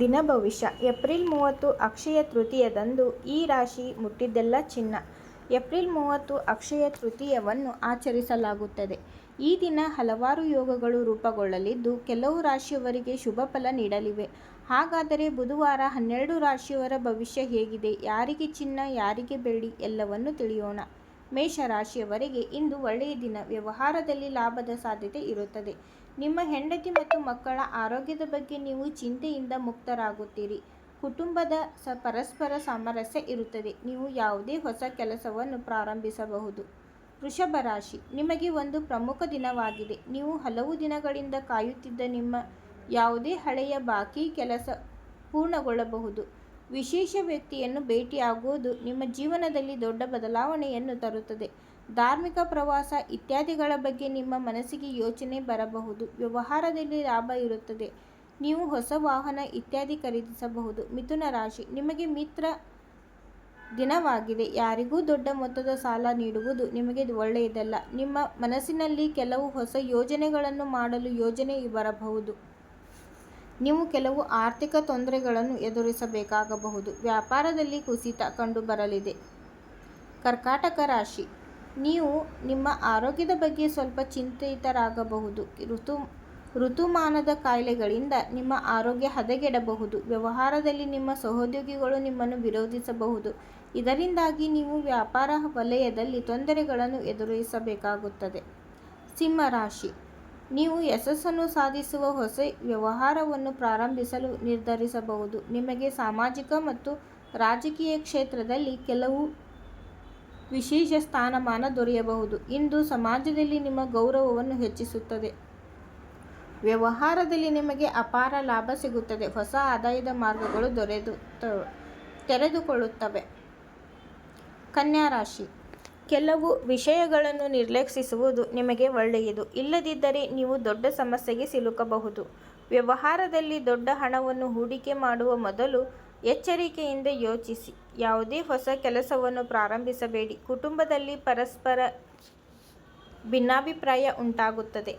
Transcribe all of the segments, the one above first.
ದಿನ ಭವಿಷ್ಯ ಏಪ್ರಿಲ್ ಮೂವತ್ತು ಅಕ್ಷಯ ತೃತೀಯದಂದು ಈ ರಾಶಿ ಮುಟ್ಟಿದ್ದೆಲ್ಲ ಚಿನ್ನ. ಏಪ್ರಿಲ್ ಮೂವತ್ತು ಅಕ್ಷಯ ತೃತೀಯವನ್ನು ಆಚರಿಸಲಾಗುತ್ತದೆ. ಈ ದಿನ ಹಲವಾರು ಯೋಗಗಳು ರೂಪುಗೊಳ್ಳಲಿದ್ದು, ಕೆಲವು ರಾಶಿಯವರಿಗೆ ಶುಭ ಫಲ ನೀಡಲಿವೆ. ಹಾಗಾದರೆ ಬುಧವಾರ ಹನ್ನೆರಡು ರಾಶಿಯವರ ಭವಿಷ್ಯ ಹೇಗಿದೆ, ಯಾರಿಗೆ ಚಿನ್ನ, ಯಾರಿಗೆ ಬೆಳ್ಳಿ ಎಲ್ಲವನ್ನು ತಿಳಿಯೋಣ. ಮೇಷ ರಾಶಿಯವರಿಗೆ ಇಂದು ಒಳ್ಳೆಯ ದಿನ. ವ್ಯವಹಾರದಲ್ಲಿ ಲಾಭದ ಸಾಧ್ಯತೆ ಇರುತ್ತದೆ. ನಿಮ್ಮ ಹೆಂಡತಿ ಮತ್ತು ಮಕ್ಕಳ ಆರೋಗ್ಯದ ಬಗ್ಗೆ ನೀವು ಚಿಂತೆಯಿಂದ ಮುಕ್ತರಾಗುತ್ತೀರಿ. ಕುಟುಂಬದ ಸ ಪರಸ್ಪರ ಸಾಮರಸ್ಯ ಇರುತ್ತದೆ. ನೀವು ಯಾವುದೇ ಹೊಸ ಕೆಲಸವನ್ನು ಪ್ರಾರಂಭಿಸಬಹುದು. ವೃಷಭ ರಾಶಿ: ನಿಮಗೆ ಒಂದು ಪ್ರಮುಖ ದಿನವಾಗಿದೆ. ನೀವು ಹಲವು ದಿನಗಳಿಂದ ಕಾಯುತ್ತಿದ್ದ ನಿಮ್ಮ ಯಾವುದೇ ಹಳೆಯ ಬಾಕಿ ಕೆಲಸ ಪೂರ್ಣಗೊಳ್ಳಬಹುದು. ವಿಶೇಷ ವ್ಯಕ್ತಿಯನ್ನು ಭೇಟಿಯಾಗುವುದು ನಿಮ್ಮ ಜೀವನದಲ್ಲಿ ದೊಡ್ಡ ಬದಲಾವಣೆಯನ್ನು ತರುತ್ತದೆ. ಧಾರ್ಮಿಕ ಪ್ರವಾಸ ಇತ್ಯಾದಿಗಳ ಬಗ್ಗೆ ನಿಮ್ಮ ಮನಸ್ಸಿಗೆ ಯೋಚನೆ ಬರಬಹುದು. ವ್ಯವಹಾರದಲ್ಲಿ ಲಾಭ ಇರುತ್ತದೆ. ನೀವು ಹೊಸ ವಾಹನ ಇತ್ಯಾದಿ ಖರೀದಿಸಬಹುದು. ಮಿಥುನ ರಾಶಿ: ನಿಮಗೆ ಮಿತ್ರ ದಿನವಾಗಿದೆ. ಯಾರಿಗೂ ದೊಡ್ಡ ಮೊತ್ತದ ಸಾಲ ನೀಡುವುದು ನಿಮಗೆ ಒಳ್ಳೆಯದಲ್ಲ. ನಿಮ್ಮ ಮನಸ್ಸಿನಲ್ಲಿ ಕೆಲವು ಹೊಸ ಯೋಜನೆಗಳನ್ನು ಮಾಡಲು ಯೋಜನೆ ಬರಬಹುದು. ನೀವು ಕೆಲವು ಆರ್ಥಿಕ ತೊಂದರೆಗಳನ್ನು ಎದುರಿಸಬೇಕಾಗಬಹುದು. ವ್ಯಾಪಾರದಲ್ಲಿ ಕುಸಿತ ಕಂಡುಬರಲಿದೆ. ಕರ್ಕಾಟಕ ರಾಶಿ: ನೀವು ನಿಮ್ಮ ಆರೋಗ್ಯದ ಬಗ್ಗೆ ಸ್ವಲ್ಪ ಚಿಂತಿತರಾಗಬಹುದು. ಋತುಮಾನದ ಕಾಯಿಲೆಗಳಿಂದ ನಿಮ್ಮ ಆರೋಗ್ಯ ಹದಗೆಡಬಹುದು. ವ್ಯವಹಾರದಲ್ಲಿ ನಿಮ್ಮ ಸಹೋದ್ಯೋಗಿಗಳು ನಿಮ್ಮನ್ನು ವಿರೋಧಿಸಬಹುದು. ಇದರಿಂದಾಗಿ ನೀವು ವ್ಯಾಪಾರ ವಲಯದಲ್ಲಿ ತೊಂದರೆಗಳನ್ನು ಎದುರಿಸಬೇಕಾಗುತ್ತದೆ. ಸಿಂಹ ರಾಶಿ: ನೀವು ಯಶಸ್ಸನ್ನು ಸಾಧಿಸುವ ಹೊಸ ವ್ಯವಹಾರವನ್ನು ಪ್ರಾರಂಭಿಸಲು ನಿರ್ಧರಿಸಬಹುದು. ನಿಮಗೆ ಸಾಮಾಜಿಕ ಮತ್ತು ರಾಜಕೀಯ ಕ್ಷೇತ್ರದಲ್ಲಿ ಕೆಲವು ವಿಶೇಷ ಸ್ಥಾನಮಾನ ದೊರೆಯಬಹುದು. ಇಂದು ಸಮಾಜದಲ್ಲಿ ನಿಮ್ಮ ಗೌರವವನ್ನು ಹೆಚ್ಚಿಸುತ್ತದೆ. ವ್ಯವಹಾರದಲ್ಲಿ ನಿಮಗೆ ಅಪಾರ ಲಾಭ ಸಿಗುತ್ತದೆ. ಹೊಸ ಆದಾಯದ ಮಾರ್ಗಗಳು ದೊರೆದು ತೆರೆದುಕೊಳ್ಳುತ್ತವೆ. ಕನ್ಯಾ ರಾಶಿ: ಕೆಲವು ವಿಷಯಗಳನ್ನು ನಿರ್ಲಕ್ಷಿಸುವುದು ನಿಮಗೆ ಒಳ್ಳೆಯದು. ಇಲ್ಲದಿದ್ದರೆ ನೀವು ದೊಡ್ಡ ಸಮಸ್ಯೆಗೆ ಸಿಲುಕಬಹುದು. ವ್ಯವಹಾರದಲ್ಲಿ ದೊಡ್ಡ ಹಣವನ್ನು ಹೂಡಿಕೆ ಮಾಡುವ ಮೊದಲು ಎಚ್ಚರಿಕೆಯಿಂದ ಯೋಚಿಸಿ. ಯಾವುದೇ ಹೊಸ ಕೆಲಸವನ್ನು ಪ್ರಾರಂಭಿಸಬೇಡಿ. ಕುಟುಂಬದಲ್ಲಿ ಪರಸ್ಪರ ಭಿನ್ನಾಭಿಪ್ರಾಯ ಉಂಟಾಗುತ್ತದೆ.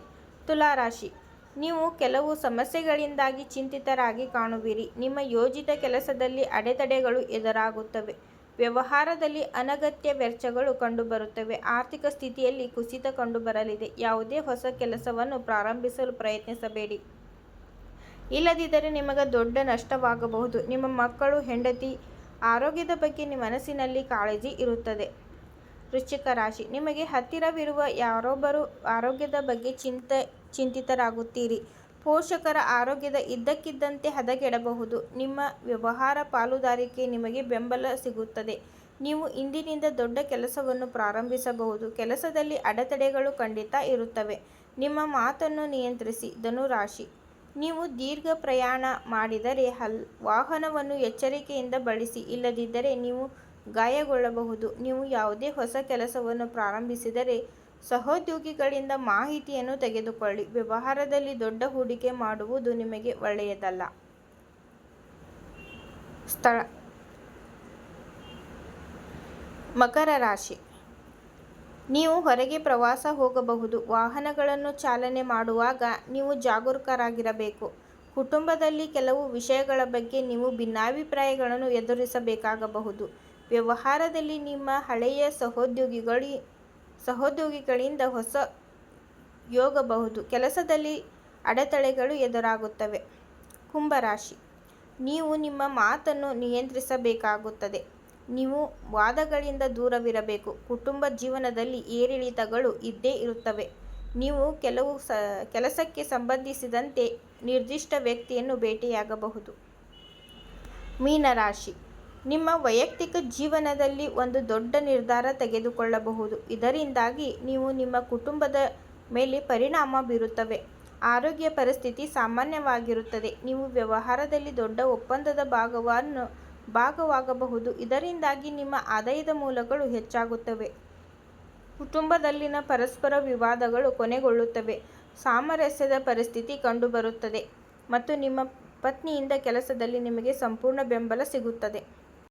ತುಲಾರಾಶಿ ನೀವು ಕೆಲವು ಸಮಸ್ಯೆಗಳಿಂದಾಗಿ ಚಿಂತಿತರಾಗಿ ಕಾಣುವಿರಿ. ನಿಮ್ಮ ಯೋಜಿತ ಕೆಲಸದಲ್ಲಿ ಅಡೆತಡೆಗಳು ಎದುರಾಗುತ್ತವೆ. ವ್ಯವಹಾರದಲ್ಲಿ ಅನಗತ್ಯ ವೆಚ್ಚಗಳು ಕಂಡುಬರುತ್ತವೆ. ಆರ್ಥಿಕ ಸ್ಥಿತಿಯಲ್ಲಿ ಕುಸಿತ ಕಂಡುಬರಲಿದೆ. ಯಾವುದೇ ಹೊಸ ಕೆಲಸವನ್ನು ಪ್ರಾರಂಭಿಸಲು ಪ್ರಯತ್ನಿಸಬೇಡಿ. ಇಲ್ಲದಿದ್ದರೆ ನಿಮಗೆ ದೊಡ್ಡ ನಷ್ಟವಾಗಬಹುದು. ನಿಮ್ಮ ಮಕ್ಕಳು, ಹೆಂಡತಿ ಆರೋಗ್ಯದ ಬಗ್ಗೆ ನಿಮ್ಮ ಮನಸ್ಸಿನಲ್ಲಿ ಕಾಳಜಿ ಇರುತ್ತದೆ. ವೃಶ್ಚಿಕ ರಾಶಿ: ನಿಮಗೆ ಹತ್ತಿರವಿರುವ ಯಾರೊಬ್ಬರು ಆರೋಗ್ಯದ ಬಗ್ಗೆ ಚಿಂತಿತರಾಗುತ್ತೀರಿ. ಪೋಷಕರ ಆರೋಗ್ಯದ ಇದ್ದಕ್ಕಿದ್ದಂತೆ ಹದಗೆಡಬಹುದು. ನಿಮ್ಮ ವ್ಯವಹಾರ ಪಾಲುದಾರಿಕೆ ನಿಮಗೆ ಬೆಂಬಲ ಸಿಗುತ್ತದೆ. ನೀವು ಇಂದಿನಿಂದ ದೊಡ್ಡ ಕೆಲಸವನ್ನು ಪ್ರಾರಂಭಿಸಬಹುದು. ಕೆಲಸದಲ್ಲಿ ಅಡೆತಡೆಗಳು ಖಂಡಿತ ಇರುತ್ತವೆ. ನಿಮ್ಮ ಮಾತನ್ನು ನಿಯಂತ್ರಿಸಿ. ಧನು ರಾಶಿ: ನೀವು ದೀರ್ಘ ಪ್ರಯಾಣ ಮಾಡಿದರೆ ಹಲ್, ವಾಹನವನ್ನು ಎಚ್ಚರಿಕೆಯಿಂದ ಬಳಸಿ. ಇಲ್ಲದಿದ್ದರೆ ನೀವು ಗಾಯಗೊಳ್ಳಬಹುದು. ನೀವು ಯಾವುದೇ ಹೊಸ ಕೆಲಸವನ್ನು ಪ್ರಾರಂಭಿಸಿದರೆ ಸಹೋದ್ಯೋಗಿಗಳಿಂದ ಮಾಹಿತಿಯನ್ನು ತೆಗೆದುಕೊಳ್ಳಿ. ವ್ಯವಹಾರದಲ್ಲಿ ದೊಡ್ಡ ಹೂಡಿಕೆ ಮಾಡುವುದು ನಿಮಗೆ ಒಳ್ಳೆಯದಲ್ಲ. ಸ್ಥಳ, ಮಕರ ರಾಶಿ: ನೀವು ಹೊರಗೆ ಪ್ರವಾಸ ಹೋಗಬಹುದು. ವಾಹನಗಳನ್ನು ಚಾಲನೆ ಮಾಡುವಾಗ ನೀವು ಜಾಗರೂಕರಾಗಿರಬೇಕು. ಕುಟುಂಬದಲ್ಲಿ ಕೆಲವು ವಿಷಯಗಳ ಬಗ್ಗೆ ನೀವು ಭಿನ್ನಾಭಿಪ್ರಾಯಗಳನ್ನು ಎದುರಿಸಬೇಕಾಗಬಹುದು. ವ್ಯವಹಾರದಲ್ಲಿ ನಿಮ್ಮ ಹಳೆಯ ಸಹೋದ್ಯೋಗಿಗಳಿ, ಸಹೋದ್ಯೋಗಿಗಳಿಂದ ಹೊಸ ಯೋಗಬಹುದು. ಕೆಲಸದಲ್ಲಿ ಅಡೆತಡೆಗಳು ಎದುರಾಗುತ್ತವೆ. ಕುಂಭರಾಶಿ ನೀವು ನಿಮ್ಮ ಮಾತನ್ನು ನಿಯಂತ್ರಿಸಬೇಕಾಗುತ್ತದೆ. ನೀವು ವಾದಗಳಿಂದ ದೂರವಿರಬೇಕು. ಕುಟುಂಬ ಜೀವನದಲ್ಲಿ ಏರಿಳಿತಗಳು ಇದ್ದೇ ಇರುತ್ತವೆ. ನೀವು ಕೆಲವು ಕೆಲಸಕ್ಕೆ ಸಂಬಂಧಿಸಿದಂತೆ ನಿರ್ದಿಷ್ಟ ವ್ಯಕ್ತಿಯನ್ನು ಭೇಟಿಯಾಗಬಹುದು. ಮೀನರಾಶಿ ನಿಮ್ಮ ವೈಯಕ್ತಿಕ ಜೀವನದಲ್ಲಿ ಒಂದು ದೊಡ್ಡ ನಿರ್ಧಾರ ತೆಗೆದುಕೊಳ್ಳಬಹುದು. ಇದರಿಂದಾಗಿ ನೀವು ನಿಮ್ಮ ಕುಟುಂಬದ ಮೇಲೆ ಪರಿಣಾಮ ಬೀರುತ್ತವೆ. ಆರೋಗ್ಯ ಪರಿಸ್ಥಿತಿ ಸಾಮಾನ್ಯವಾಗಿರುತ್ತದೆ. ನೀವು ವ್ಯವಹಾರದಲ್ಲಿ ದೊಡ್ಡ ಒಪ್ಪಂದದ ಭಾಗವಾಗಬಹುದು. ಇದರಿಂದಾಗಿ ನಿಮ್ಮ ಆದಾಯದ ಮೂಲಗಳು ಹೆಚ್ಚಾಗುತ್ತವೆ. ಕುಟುಂಬದಲ್ಲಿನ ಪರಸ್ಪರ ವಿವಾದಗಳು ಕೊನೆಗೊಳ್ಳುತ್ತವೆ. ಸಾಮರಸ್ಯದ ಪರಿಸ್ಥಿತಿ ಕಂಡುಬರುತ್ತದೆ ಮತ್ತು ನಿಮ್ಮ ಪತ್ನಿಯಿಂದ ಕೆಲಸದಲ್ಲಿ ನಿಮಗೆ ಸಂಪೂರ್ಣ ಬೆಂಬಲ ಸಿಗುತ್ತದೆ.